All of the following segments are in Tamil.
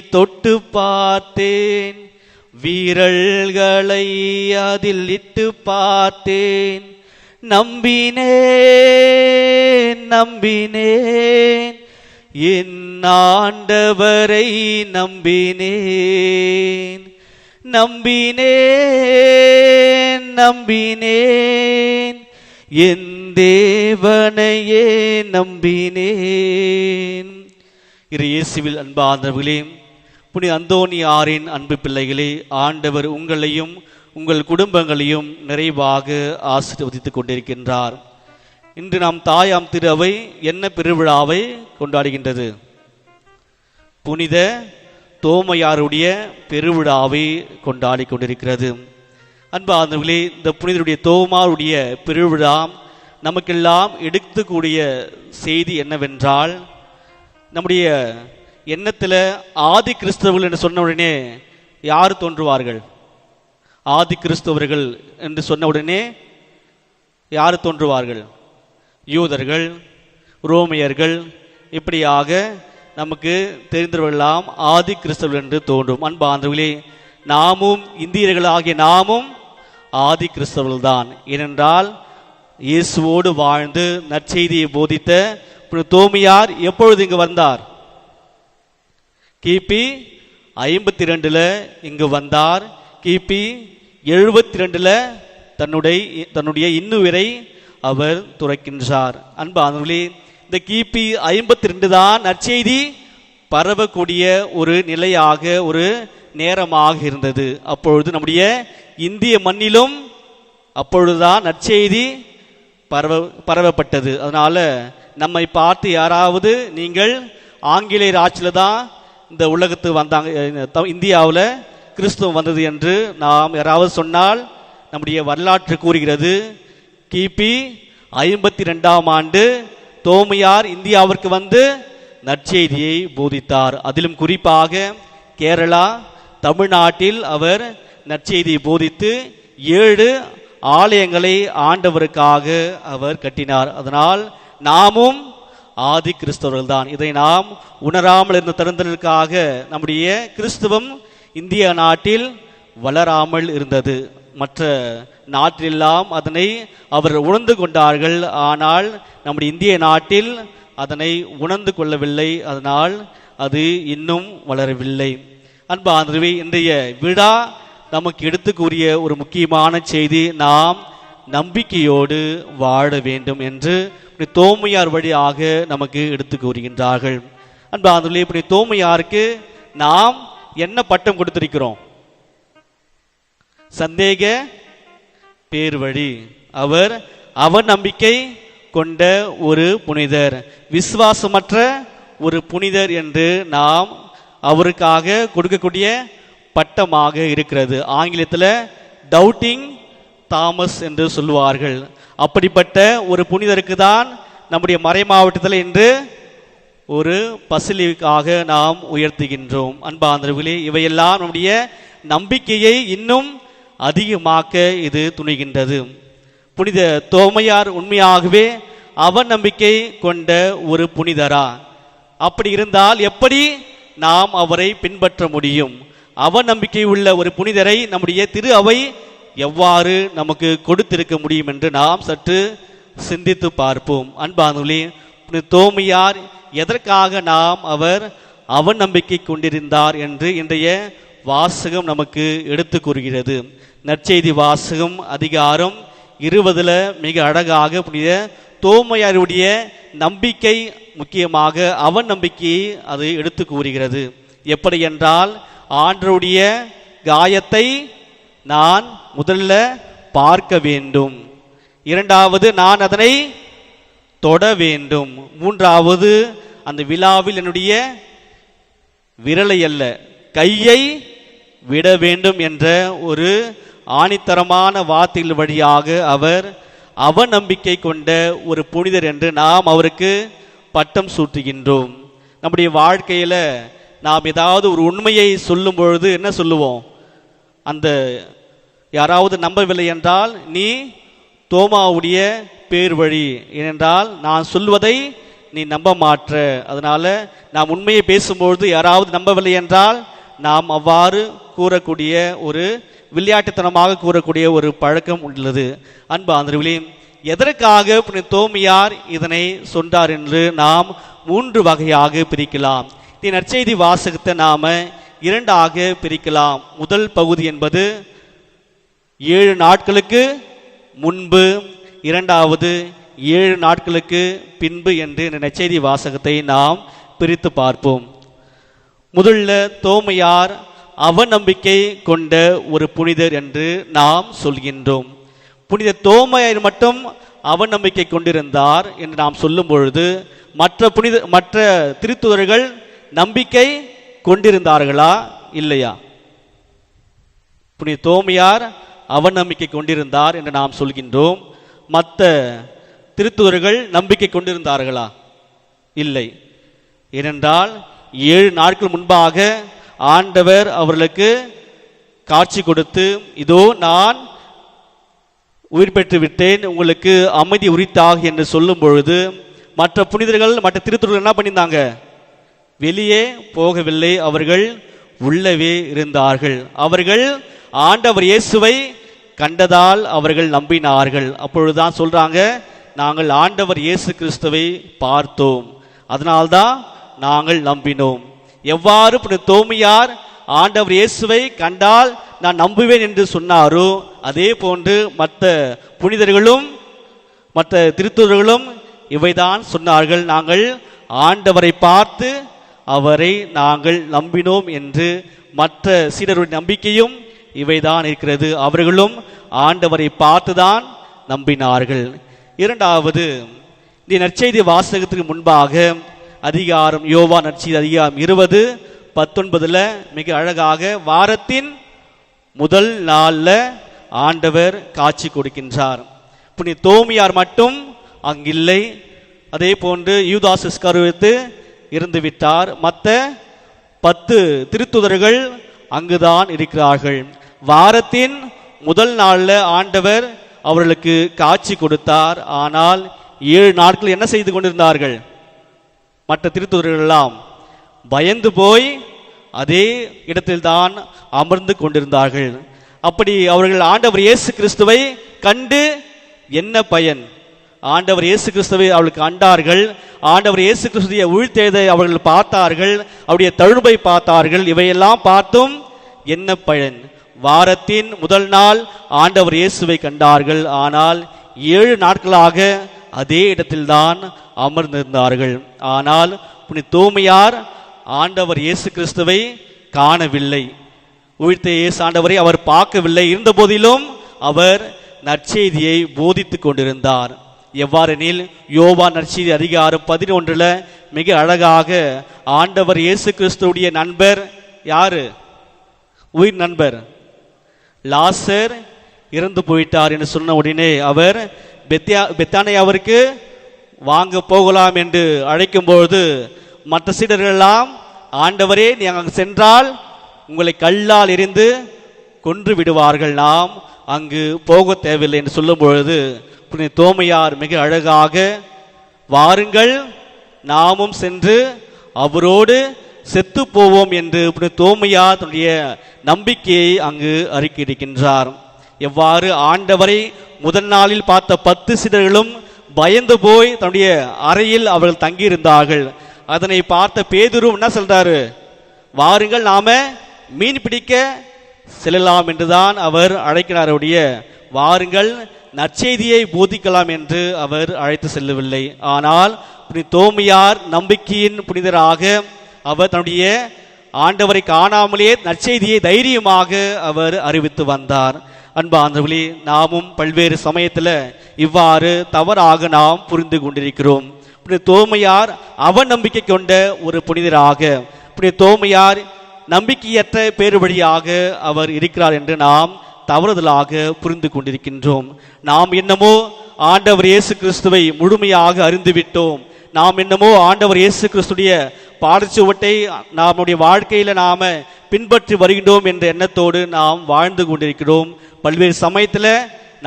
தொட்டு பார்த்தேன். வீரல்களை அதில் இட்டு பார்த்தேன். நம்பினேன் நம்பினேன். என் ஆண்டவரை நம்பினேன். நம்பினேன் நம்பினேன். என் தேவனையே நம்பினேன். இரு இயேசுவில் அன்பார்ந்தவர்களே புனித அந்தோனியாரின் அன்பு பிள்ளைகளே ஆண்டவர் உங்களையும் உங்கள் குடும்பங்களையும் நிறைவாக ஆசீர்வதித்துக் கொண்டிருக்கின்றார். இன்று நாம் தாயாம் திருவை என்ன பெருவிழாவை கொண்டாடுகின்றது? புனித தோமையாருடைய பெருவிழாவை கொண்டாடி கொண்டிருக்கிறது. அன்பார்ந்தவர்களே இந்த புனிதருடைய தோமாருடைய பெருவிழா நமக்கெல்லாம் எடுத்துக்கூடிய செய்தி என்னவென்றால் நம்முடைய எண்ணத்தில் ஆதி கிறிஸ்தவர்கள் என்று சொன்ன உடனே யார் தோன்றுவார்கள்? ஆதி கிறிஸ்தவர்கள் என்று சொன்ன உடனே யார் தோன்றுவார்கள்? யூதர்கள் ரோமியர்கள் இப்படியாக நமக்கு தெரிந்தவர்களெல்லாம் ஆதி கிறிஸ்தவர்கள் என்று தோன்றும். அன்பாந்தவர்களே நாமும் இந்தியர்களாகிய நாமும் ஆதி கிறிஸ்தவர்கள் தான் ஏனென்றால் இயேசுவோடு வாழ்ந்து நற்செய்தியை போதித்த தோமியார் எப்பொழுது இங்கு வந்தார்? கிபி ஐம்பத்தி ரெண்டில் இங்கு வந்தார். கிபி எழுபத்தி ரெண்டில் தன்னுடைய தன்னுடைய இன்னுயிரை அவர் துறக்கின்றார். அன்பானவர்களே இந்த கிபி ஐம்பத்தி ரெண்டு தான் நற்செய்தி பரவக்கூடிய ஒரு நிலையாக ஒரு நேரமாக இருந்தது. அப்பொழுது நம்முடைய இந்திய மண்ணிலும் அப்பொழுதுதான் நற்செய்தி பரவ பரவப்பட்டது. அதனால் நம்மை பார்த்து யாராவது நீங்கள் ஆங்கிலேயர் ஆட்சியில் தான் இந்த உலகத்துக்கு வந்தாங்க இந்தியாவில் கிறிஸ்துவம் வந்தது என்று நாம் யாராவது சொன்னால் நம்முடைய வரலாற்று கூறுகிறது. கிபி ஐம்பத்தி ரெண்டாம் ஆண்டு தோமையார் இந்தியாவிற்கு வந்து நற்செய்தியை போதித்தார். அதிலும் குறிப்பாக கேரளா தமிழ்நாட்டில் அவர் நற்செய்தியை போதித்து ஏழு ஆலயங்களை ஆண்டவருக்காக அவர் கட்டினார். அதனால் நாமும் ஆதி கிறிஸ்தவர்கள் தான் இதை நாம் உணராமல் இருந்த தருந்தலுக்காக நம்முடைய கிறிஸ்துவம் இந்திய நாட்டில் வளராமல் இருந்தது. மற்ற நாட்டிலெல்லாம் அதனை அவர் உணர்ந்து கொண்டார்கள். ஆனால் நம்முடைய இந்திய நாட்டில் அதனை உணர்ந்து கொள்ளவில்லை. அதனால் அது இன்னும் வளரவில்லை. அன்பாந்தரவே இன்றைய விழா நமக்கு எடுத்து கூறிய ஒரு முக்கியமான செய்தி நாம் நம்பிக்கையோடு வாழ வேண்டும் என்று இப்படி தோமையார் வழியாக நமக்கு எடுத்து கூறுகின்றார்கள். அன்பாந்தரவே இப்படி தோமையாருக்கு நாம் என்ன பட்டம் கொடுத்திருக்கிறோம்? சந்தேக பேர் வழி அவர் அவர் நம்பிக்கை கொண்ட ஒரு புனிதர் விசுவாசமற்ற ஒரு புனிதர் என்று நாம் அவருக்காக கொடுக்கக்கூடிய பட்டமாக இருக்கிறது. ஆங்கிலத்தில் டவுட்டிங் தாமஸ் என்று சொல்லுவார்கள். அப்படிப்பட்ட ஒரு புனிதருக்கு தான் நம்முடைய மறை மாவட்டத்தில் இன்று ஒரு பசிலிக்காக நாம் உயர்த்துகின்றோம். அன்பாந்தர்களே இவையெல்லாம் நம்முடைய நம்பிக்கையை இன்னும் அதிகமாக்க இது துணிகின்றது. புனித தோமையார் உண்மையாகவே அவ நம்பிக்கை கொண்ட ஒரு புனிதரா? அப்படி இருந்தால் எப்படி நாம் அவரை பின்பற்ற முடியும்? அவ நம்பிக்கை உள்ள ஒரு புனிதரை நம்முடைய திரு அவை எவ்வாறு நமக்கு கொடுத்திருக்க முடியும் என்று நாம் சற்று சிந்தித்து பார்ப்போம். அன்பானுகளே தோமியார் தோமையார் எதற்காக நாம் அவர் அவன் நம்பிக்கை கொண்டிருந்தார் என்று இன்றைய வாசகம் நமக்கு எடுத்து கூறுகிறது. நற்செய்தி வாசகம் அதிகாரம் இருபதுல மிக அழகாக புனித தோமையாருடைய நம்பிக்கை முக்கியமாக அவன் நம்பிக்கையை அது எடுத்து கூறுகிறது. எப்படி என்றால் ஆண்டருடைய காயத்தை நான் முதல்ல பார்க்க வேண்டும். இரண்டாவது நான் அதனை தொட வேண்டும். மூன்றாவது அந்த விழாவில் என்னுடைய விரலை அல்ல கையை விட வேண்டும் என்ற ஒரு ஆணித்தரமான வார்த்தைகள் வழியாக அவர் அவநம்பிக்கை கொண்ட ஒரு புனிதர் என்று நாம் அவருக்கு பட்டம் சூட்டுகின்றோம். நம்முடைய வாழ்க்கையில் நாம் ஏதாவது ஒரு உண்மையை சொல்லும் பொழுது என்ன சொல்லுவோம்? அந்த யாராவது நம்பவில்லை என்றால் நீ தோமாவுடைய பேர் வழி ஏனென்றால் நான் சொல்வதை நீ நம்ப மாற்ற. அதனால் நாம் உண்மையை பேசும்பொழுது யாராவது நம்பவில்லை என்றால் நாம் அவ்வாறு கூறக்கூடிய ஒரு விளையாட்டுத்தனமாக கூறக்கூடிய ஒரு பழக்கம் உள்ளது. அன்பு ஆதரவிலே எதற்காக தோமியார் இதனை சொன்னார் என்று நாம் மூன்று வகையாக பிரிக்கலாம். இந்த நற்செய்தி வாசகத்தை நாம் இரண்டாக பிரிக்கலாம். முதல் பகுதி என்பது ஏழு நாட்களுக்கு முன்பு இரண்டாவது ஏழு நாட்களுக்கு பின்பு என்று இந்த வாசகத்தை நாம் பிரித்து பார்ப்போம். முதல்ல தோமையார் அவநம்பிக்கை கொண்ட ஒரு புனிதர் என்று நாம் சொல்கின்றோம். புனித தோமையார் மட்டும் அவநம்பிக்கை கொண்டிருந்தார் என்று நாம் சொல்லும் பொழுது மற்ற புனித மற்ற திருத்துதர்கள் நம்பிக்கை கொண்டிருந்தார்களா? இல்லையா? புனித தோமையார் அவநம்பிக்கை கொண்டிருந்தார் என்று நாம் சொல்கின்றோம். மற்ற திருத்துவர்கள் நம்பிக்கை கொண்டிருந்தார்களா? இல்லை. ஏனென்றால் ஏழு நாட்கள் முன்பாக ஆண்டவர் அவர்களுக்கு காட்சி கொடுத்து இதோ நான் உயிர் பெற்று விட்டேன் உங்களுக்கு அமைதி உரித்தாக என்று சொல்லும் பொழுது மற்ற புனிதர்கள் மற்ற திருத்துறைகள் என்ன பண்ணியிருந்தாங்க? வெளியே போகவில்லை அவர்கள் உள்ளவே இருந்தார்கள். அவர்கள் ஆண்டவர் இயேசுவை கண்டதால் அவர்கள் நம்பினார்கள். அப்பொழுதுதான் சொல்றாங்க நாங்கள் ஆண்டவர் இயேசு கிறிஸ்துவை பார்த்தோம். அதனால்தான் நாங்கள் நம்பினோம். எவ்வாறு புனித தோமியார் ஆண்டவர் இயேசுவை கண்டால் நான் நம்புவேன் என்று சொன்னாரோ அதே போன்று மற்ற புனிதர்களும் மற்ற திருத்தூர்களும் இவைதான் சொன்னார்கள். நாங்கள் ஆண்டவரை பார்த்து அவரை நாங்கள் நம்பினோம் என்று மற்ற சீடருடைய நம்பிக்கையும் இவைதான் இருக்கிறது. அவர்களும் ஆண்டவரை பார்த்துதான் நம்பினார்கள். இரண்டாவது இந்த நற்செய்தி வாசகத்துக்கு முன்பாக அதிகாரம் யோவா நற்செய்தி அதிகாரம் இருபது பத்தொன்பதுல மிக அழகாக வாரத்தின் முதல் நாளில் ஆண்டவர் காட்சி கொடுக்கின்றார். புனி தோமியார் மட்டும் அங்கில்லை. அதே போன்று யூதாஸ் கருவித்து இருந்து விட்டார் மற்ற பத்து திருத்துதர்கள் அங்குதான் இருக்கிறார்கள். வாரத்தின் முதல் நாளில் ஆண்டவர் அவர்களுக்கு காட்சி கொடுத்தார். ஆனால் ஏழு நாட்கள் என்ன செய்து கொண்டிருந்தார்கள்? மற்ற திருத்துதர்கள் எல்லாம் பயந்து போய் அதே இடத்தில்தான் அமர்ந்து கொண்டிருந்தார்கள். அப்படி அவர்கள் ஆண்டவர் இயேசு கிறிஸ்துவை கண்டு என்ன பயன்? ஆண்டவர் இயேசு கிறிஸ்துவை அவர்களுக்கு கண்டார்கள். ஆண்டவர் இயேசு கிறிஸ்துடைய உழ்த்தெழுதை அவர்கள் பார்த்தார்கள். அவருடைய தழும்பை பார்த்தார்கள். இவையெல்லாம் பார்த்தும் என்ன பயன்? வாரத்தின் முதல் நாள் ஆண்டவர் இயேசுவை கண்டார்கள். ஆனால் ஏழு நாட்களாக அதே இடத்தில்தான் அமர்ந்திருந்தார்கள். ஆனால் புனித தூமையார் ஆண்டவர் இயேசு கிறிஸ்துவை காணவில்லை. உயிர்த்த இயேசு ஆண்டவரை அவர் பார்க்கவில்லை. இருந்த போதிலும் அவர் நற்செய்தியை போதித்துக் கொண்டிருந்தார். எவ்வாறெனில் யோவா நற்செய்தி அதிகாரம் பதினொன்றில் மிக அழகாக ஆண்டவர் இயேசு கிறிஸ்துவுடைய நண்பர் யாரு? உயிர் நண்பர். லாசர் இறந்து போயிட்டார் என்று சொன்ன உடனே அவர் பெத்தியா பெத்தானையாவிற்கு வாங்க போகலாம் என்று அழைக்கும்பொழுது மற்ற சீடர்கள் எல்லாம் ஆண்டவரே நீ அங்கு சென்றால் உங்களை கல்லால் எரிந்து கொன்று விடுவார்கள். நாம் அங்கு போக தேவையில்லை என்று சொல்லும் பொழுது புனித தோமையார் மிக அழகாக வாருங்கள். நாமும் சென்று அவரோடு செத்து போவோம் என்று புனித தோமையார் தன்னுடைய நம்பிக்கையை அங்கு அறிக்கையிடுகின்றார். எவ்வாறு ஆண்டவரை முதல் நாளில் பார்த்த பத்து சிலர்களும் பயந்து போய் தன்னுடைய அறையில் அவர்கள் தங்கியிருந்தார்கள். அதனை பார்த்த பேதுரும் என்ன சொல்றாரு? வாருங்கள் நாம மீன் பிடிக்க செல்லலாம் என்றுதான் அவர் அழைக்கிறாருடைய வாருங்கள் நற்செய்தியை போதிக்கலாம் என்று அவர் அழைத்து செல்லவில்லை. ஆனால் புனித தோமியார் நம்பிக்கையின் புனிதராக அவர் தன்னுடைய ஆண்டவரை காணாமலே நற்செய்தியை தைரியமாக அவர் அறிவித்து வந்தார். அன்பு ஆண்டவர்களே நாமும் பல்வேறு சமயத்தில் இவ்வாறு தவறாக நாம் புரிந்து கொண்டிருக்கிறோம். புனித தோமையார் அவ நம்பிக்கை கொண்ட ஒரு புனிதராக புனித தோமையார் நம்பிக்கையற்ற பேரு வழியாக அவர் இருக்கிறார் என்று நாம் தவறுதலாக புரிந்து கொண்டிருக்கின்றோம். நாம் என்னமோ ஆண்டவர் இயேசு கிறிஸ்துவை முழுமையாக அறிந்துவிட்டோம். நாம் என்னமோ ஆண்டவர் இயேசு கிறிஸ்துடைய பாடச்சுவட்டை நம்முடைய வாழ்க்கையில் நாம் பின்பற்றி வருகின்றோம் என்ற எண்ணத்தோடு நாம் வாழ்ந்து கொண்டிருக்கிறோம். பல்வேறு சமயத்தில்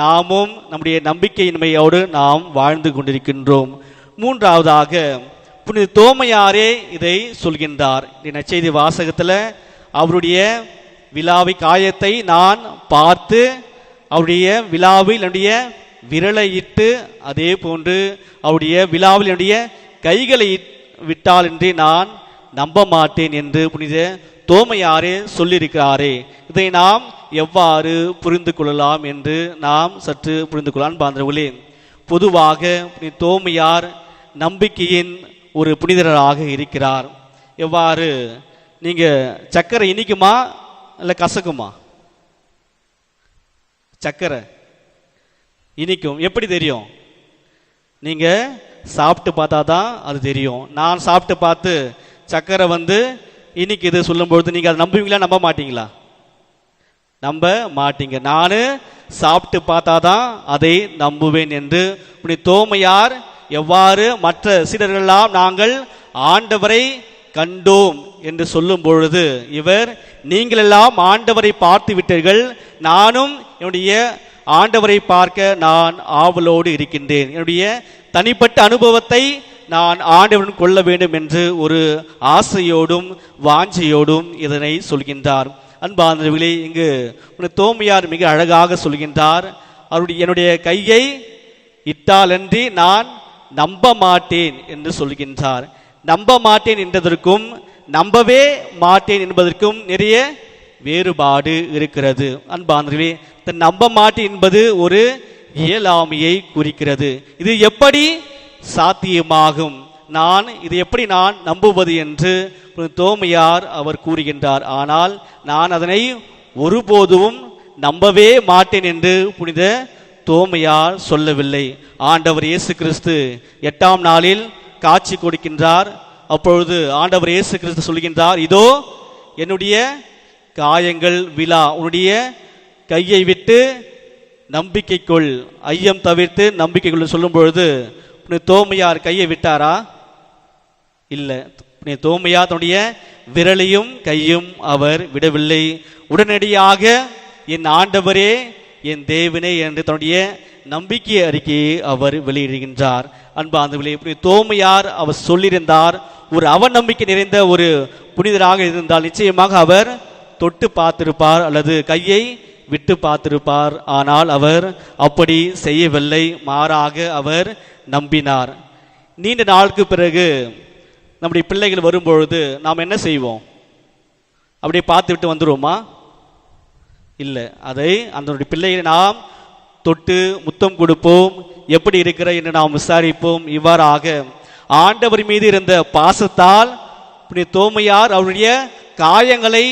நாமும் நம்முடைய நம்பிக்கையின்மையோடு நாம் வாழ்ந்து கொண்டிருக்கின்றோம். மூன்றாவதாக புனித தோமையாரே இதை சொல்கின்றார். இந்த நச்செய்தி வாசகத்தில் அவருடைய விழாவை காயத்தை நான் பார்த்து அவருடைய விழாவில் என்னுடைய விரலை இட்டு அதே போன்று அவருடைய விழாவில் என்னுடைய கைகளை இட்- விட்டால் என்று நான் நம்ப மாட்டேன் என்று புனித தோமையாரே சொல்லியிருக்கிறாரே. இதை நாம் எவ்வாறு புரிந்து கொள்ளலாம் என்று நாம் சற்று புரிந்து கொள்ளலாம். பாந்தவர்களே பொதுவாக தோமையார் நம்பிக்கையின் ஒரு புனிதராக இருக்கிறார். எவ்வாறு? நீங்கள் சக்கரை இனிக்குமா? இல்லை கசக்குமா? சக்கரை. இனிக்கும். எப்படி தெரியும்? நீங்கள் சாப்பிட்டு பார்த்தா தான் அது தெரியும். நான் சாப்பிட்டு பார்த்து சக்கரை வந்து இனிக்குது சொல்லும்பொழுது நீங்கள் அதை நம்புவீங்களா நம்ப மாட்டீங்களா? நம்ப மாட்டீங்க. நான் சாப்பிட்டு பார்த்தா தான் அதை நம்புவேன் என்று இப்படி தோமையார் எவ்வாறு மற்ற சீடர்களெல்லாம் நாங்கள் ஆண்டவரை கண்டோம் என்று சொல்லும் பொழுது இவர் நீங்கள் எல்லாம் ஆண்டவரை பார்த்து விட்டீர்கள். நானும் என்னுடைய ஆண்டவரை பார்க்க நான் ஆவலோடு இருக்கின்றேன். என்னுடைய தனிப்பட்ட அனுபவத்தை நான் ஆண்டவன் கொள்ள வேண்டும் என்று ஒரு ஆசையோடும் வாஞ்சையோடும் இதனை சொல்கின்றார். அன்பார்ந்தவர்களே இங்கு உன்னை தோமையார் மிக அழகாக சொல்கின்றார். அவருடைய என்னுடைய கையை இட்டாலன்றி நான் நம்ப மாட்டேன் என்று சொல்கின்றார். நம்ப மாட்டேன் என்றதற்கும் நம்பவே மாட்டேன் என்பதற்கும் நிறைய வேறுபாடு இருக்கிறது. அன்பார்ந்தவர்களே தன் நம்ப மாட்டேன் என்பது ஒரு இயலாமையை குறிக்கிறது. இது எப்படி சாத்தியமாகும்? நான் இது எப்படி நான் நம்புவது என்று தோமையார் அவர் கூறுகின்றார். ஆனால் நான் அதனை ஒருபோதும் நம்பவே மாட்டேன் என்று புனித தோமையார் சொல்லவில்லை. ஆண்டவர் இயேசு கிறிஸ்து எட்டாம் நாளில் காட்சி கொடுக்கின்றார். அப்பொழுது ஆண்டவர் இயேசு கிறிஸ்து சொல்கின்றார் இதோ என்னுடைய காயங்கள் விழா உன்னுடைய கையை விட்டு நம்பிக்கை கொள் ஐயம் தவிர்த்து நம்பிக்கை கொள் சொல்லும் பொழுது தோமையார் கையை விட்டாரா? இல்லை புனித தோமையார் தன்னுடைய விரலையும் கையும் அவர் விடவில்லை. உடனடியாக என் ஆண்டவரே என் தேவனே என்று தன்னுடைய நம்பிக்கை அறிக்கையை அவர் வெளியிடுகின்றார். அன்பாந்தவர்களே இப்படி தோமையார் அவர் சொல்லியிருந்தார். ஒரு அவநம்பிக்கை நிறைந்த ஒரு புனிதராக இருந்தால் நிச்சயமாக அவர் தொட்டு பார்த்திருப்பார் அல்லது கையை விட்டு பார்த்திருப்பார். ஆனால் அவர் அப்படி செய்யவில்லை. மாறாக அவர் நம்பினார். நீண்ட நாளுக்கு பிறகு நம்முடைய பிள்ளைகள் வரும்பொழுது நாம் என்ன செய்வோம்? அப்படியே பார்த்து விட்டு வந்துருவோமா? இல்லை. அதை அந்த பிள்ளைகளை நாம் தொட்டு முத்தம் கொடுப்போம். எப்படி இருக்கிற என்று நாம் விசாரிப்போம். இவ்வாறாக ஆண்டவர் மீது இருந்த பாசத்தால் புனித தோமையார் அவருடைய காயங்களை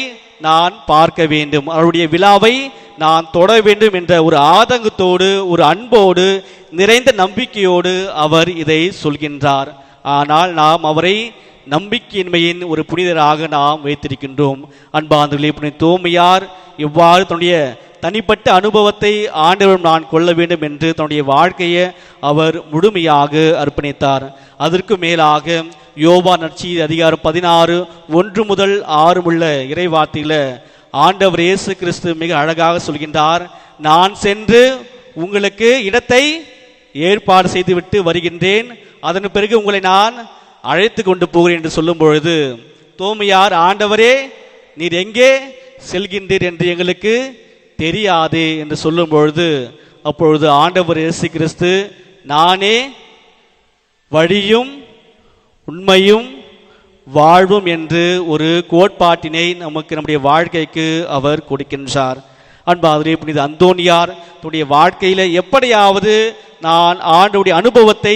நான் பார்க்க வேண்டும். அவருடைய விழாவை நான் தொட வேண்டும் என்ற ஒரு ஆதங்கத்தோடு ஒரு அன்போடு நிறைந்த நம்பிக்கையோடு அவர் இதை சொல்கின்றார். ஆனால் நாம் அவரை நம்பிக்கையின்மையின் ஒரு புனிதராக நாம் வைத்திருக்கின்றோம். அன்பாந்தவர்களே புனித தோமையார் எவ்வாறு தன்னுடைய தனிப்பட்ட அனுபவத்தை ஆண்டவரும் நான் கொள்ள வேண்டும் என்று தன்னுடைய வாழ்க்கையை அவர் முழுமையாக அர்ப்பணித்தார். அதற்கு மேலாக யோபா நட்சி அதிகாரம் பதினாறு ஒன்று முதல் ஆறு உள்ள இறைவார்த்தையில் ஆண்டவர் இயேசு கிறிஸ்து மிக அழகாக சொல்கின்றார் நான் சென்று உங்களுக்கு இடத்தை ஏற்பாடு செய்துவிட்டு வருகின்றேன். அதன் பிறகு உங்களை நான் அழைத்து கொண்டு போகிறேன் என்று சொல்லும் பொழுது தோமையார் ஆண்டவரே நீர் எங்கே செல்கின்றீர் என்று எங்களுக்கு தெரியாது என்று சொல்லும் பொழுது அப்பொழுது ஆண்டவர் இயேசு கிறிஸ்து நானே வழியும் உண்மையும் வாழ்வும் என்று ஒரு கோட்பாட்டினை நமக்கு நம்முடைய வாழ்க்கைக்கு அவர் கொடுக்கின்றார். அன்பாதிரி புனித அந்தோனியார் தன்னுடைய வாழ்க்கையில் எப்படியாவது நான் ஆண்டவுடைய அனுபவத்தை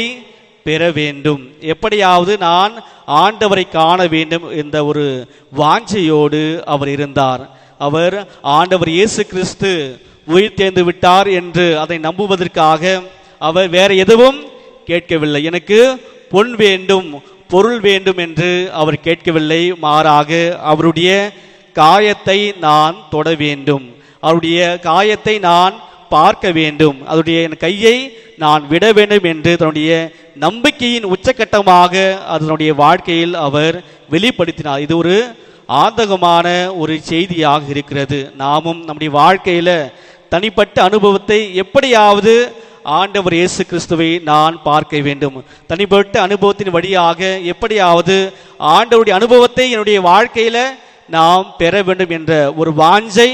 பெற வேண்டும். எப்படியாவது நான் ஆண்டவரை காண வேண்டும் என்ற ஒரு வாஞ்சையோடு அவர் இருந்தார். அவர் ஆண்டவர் இயேசு கிறிஸ்து உயிர் தேர்ந்து விட்டார் என்று அதை நம்புவதற்காக அவர் வேற எதுவும் கேட்கவில்லை. எனக்கு பொன் வேண்டும் பொருள் வேண்டும் என்று அவர் கேட்கவில்லை. மாறாக அவருடைய காயத்தை நான் தொட வேண்டும். அவருடைய காயத்தை நான் பார்க்க வேண்டும். அதனுடைய என் கையை நான் விட வேண்டும் என்று தன்னுடைய நம்பிக்கையின் உச்சக்கட்டமாக அதனுடைய வாழ்க்கையில் அவர் வெளிப்படுத்தினார். இது ஒரு ஆதகமான ஒரு செய்தியாக இருக்கிறது. நாமும் நம்முடைய வாழ்க்கையில் தனிப்பட்ட அனுபவத்தை எப்படியாவது ஆண்டவர் இயேசு கிறிஸ்துவை நான் பார்க்க வேண்டும். தனிப்பட்ட அனுபவத்தின் வழியாக எப்படியாவது ஆண்டவருடைய அனுபவத்தை என்னுடைய வாழ்க்கையில் நாம் பெற வேண்டும் என்ற ஒரு வாஞ்சை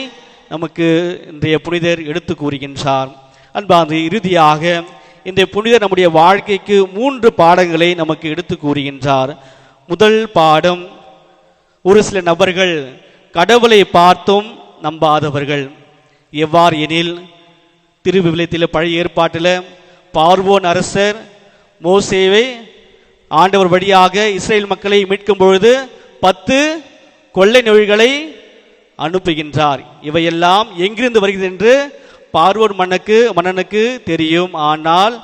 நமக்கு இன்றைய புனிதர் எடுத்து கூறுகின்றார். அன்பாந்து இறுதியாக இந்த புனிதர் நம்முடைய வாழ்க்கைக்கு மூன்று பாடங்களை நமக்கு எடுத்து கூறுகின்றார். முதல் பாடம் ஒரு சில நபர்கள் கடவுளை பார்த்தும் நம்பாதவர்கள். எவ்வாறு எனில் திருவிவிலியத்தில் பழைய ஏற்பாட்டில் பார்வோன் அரசர் மோசேவை ஆண்டவர் வழியாக இஸ்ரேல் மக்களை மீட்கும் பொழுது பத்து கொள்ளை நோய்களை அனுப்புகின்றார். இவையெல்லாம் எங்கிருந்து வருகிறது என்று பார்வோன் மன்னனுக்கு மன்னனுக்கு தெரியும். ஆனால்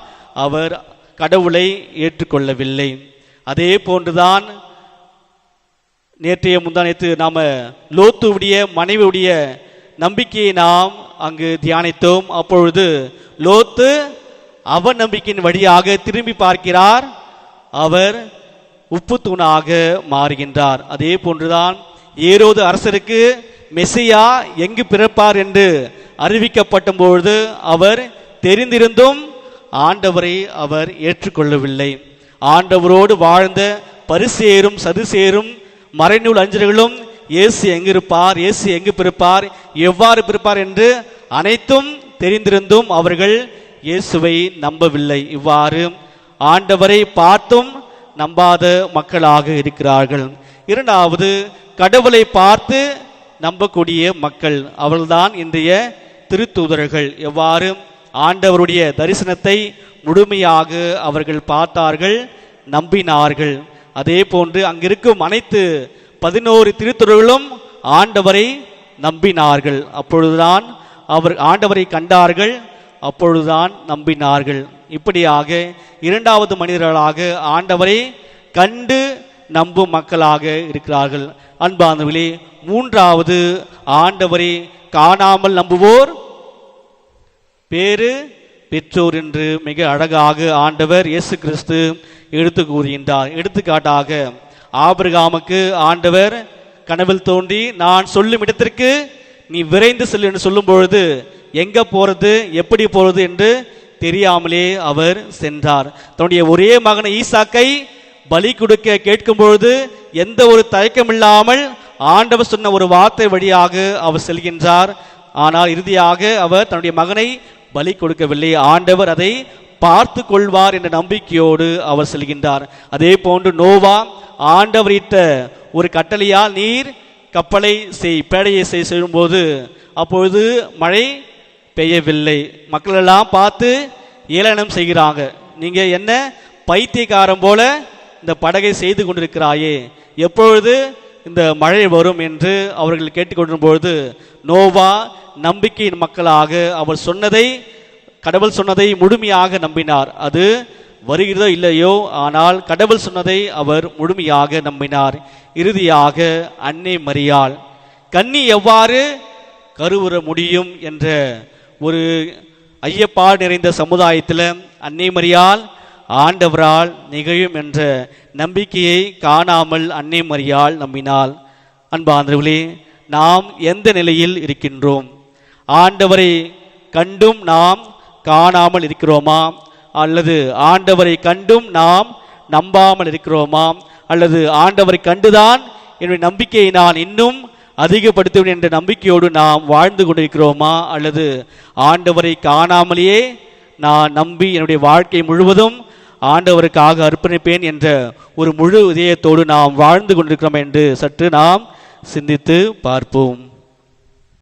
அவர் கடவுளை ஏற்றுக்கொள்ளவில்லை. அதே போன்றுதான் நேற்றைய முந்தானத்து நாம லோத்துவுடைய மனைவியுடைய நம்பிக்கையை நாம் அங்கு தியானித்தோம். அப்பொழுது லோத்து அவ நம்பிக்கையின் வழியாக திரும்பி பார்க்கிறார். அவர் உப்பு தூணாக மாறுகின்றார். அதே போன்றுதான் ஏரோது அரசருக்கு மெஸ்ஸியா எங்கு பிறப்பார் என்று அறிவிக்கப்பட்ட பொழுது அவர் தெரிந்திருந்தும் ஆண்டவரை அவர் ஏற்றுக்கொள்ளவில்லை. ஆண்டவரோடு வாழ்ந்த பரிசேரும் சதுசேரும் மறைநூல் அஞ்சல்களும் இயேசு எங்கிருப்பார் இயேசு எங்கு பிறப்பார் எவ்வாறு பிறப்பார் என்று அனைத்தும் தெரிந்திருந்தும் அவர்கள் இயேசுவை நம்பவில்லை. இவ்வாறு ஆண்டவரை பார்த்தும் நம்பாத மக்களாக இருக்கிறார்கள். இரண்டாவது கடவுளை பார்த்து நம்பக்கூடிய மக்கள் அவள்தான் இன்றைய திருத்தூதர்கள். எவ்வாறு ஆண்டவருடைய தரிசனத்தை முழுமையாக அவர்கள் பார்த்தார்கள் நம்பினார்கள். அதே போன்று அங்கிருக்கும் அனைத்து பதினோரு திருத்துறர்களும் ஆண்டவரை நம்பினார்கள். அப்பொழுதுதான் அவர் ஆண்டவரை கண்டார்கள். அப்பொழுதுதான் நம்பினார்கள். இப்படியாக இரண்டாவது மனிதர்களாக ஆண்டவரை கண்டு நம்பும் மக்களாக இருக்கிறார்கள். அன்பானவர்களே மூன்றாவது ஆண்டவரை காணாமல் நம்புவோர் பேரு பெற்றோர் என்று மிக அழகாக ஆண்டவர் இயேசு கிறிஸ்து எடுத்து கூறுகின்றார். எடுத்துக்காட்டாக ஆபிரகாமுக்கு ஆண்டவர் கனவில் தோன்றி நான் சொல்லும் இடத்திற்கு நீ விரைந்து செல் என்று சொல்லும் பொழுது எங்க போறது எப்படி போறது என்று தெரியாமலே அவர் சென்றார். தன்னுடைய ஒரே மகனை ஈசாக்கை பலி கொடுக்க கேட்கும் பொழுது எந்த ஒரு தயக்கமில்லாமல் ஆண்டவர் சொன்ன ஒரு வார்த்தை வழியாக அவர் செல்கின்றார். ஆனால் இறுதியாக அவர் தன்னுடைய மகனை பலி கொடுக்கவில்லை. ஆண்டவர் அதை பார்த்து கொள்வார் என்ற நம்பிக்கையோடு அவர் செல்கின்றார். அதே போன்று நோவா ஆண்டவரிட்ட ஒரு கட்டளையால் நீர் கப்பலை செய் பேடையை செய் செய்யும்போது அப்பொழுது மழை பெய்யவில்லை. மக்கள் எல்லாம் பார்த்து ஏளனம் செய்கிறாங்க. நீங்க என்ன பைத்தியக்காரன் போல இந்த படகை செய்து கொண்டிருக்கிறாயே? எப்பொழுது இந்த மழை வரும் என்று அவர்கள் கேட்டுக்கொண்டிருக்கும் பொழுது நோவா நம்பிக்கையின் மக்களாக அவர் சொன்னதை கடவுள் சொன்னதை முழுமையாக நம்பினார். அது வருகிறதோ இல்லையோ ஆனால் கடவுள் சொன்னதை அவர் முழுமையாக நம்பினார். இறுதியாக அன்னை மரியாள் கன்னி எவ்வாறு கருவுற முடியும்? என்ற ஒரு ஐயப்பாடு நிறைந்த சமுதாயத்தில் அன்னை மரியாள் ஆண்டவரால் நிகழும் என்ற நம்பிக்கையை காணாமல் அன்னை மரியாள் நம்பினாள். அன்பாந்தவர்களே நாம் எந்த நிலையில் இருக்கின்றோம்? ஆண்டவரை கண்டும் நாம் காணாமல் இருக்கிறோமா? அல்லது ஆண்டவரை கண்டும் நாம் நம்பாமல் இருக்கிறோமா? அல்லது ஆண்டவரை கண்டுதான் என்னுடைய நம்பிக்கையை நான் இன்னும் அதிகப்படுத்துவேன் என்ற நம்பிக்கையோடு நாம் வாழ்ந்து கொண்டிருக்கிறோமா? அல்லது ஆண்டவரை காணாமலேயே நான் நம்பி என்னுடைய வாழ்க்கை முழுவதும் ஆண்டவருக்காக அர்ப்பணிப்பேன் என்ற ஒரு முழு இதயத்தோடு நாம் வாழ்ந்து கொண்டிருக்கிறோம் என்று சற்று நாம் சிந்தித்து பார்ப்போம்.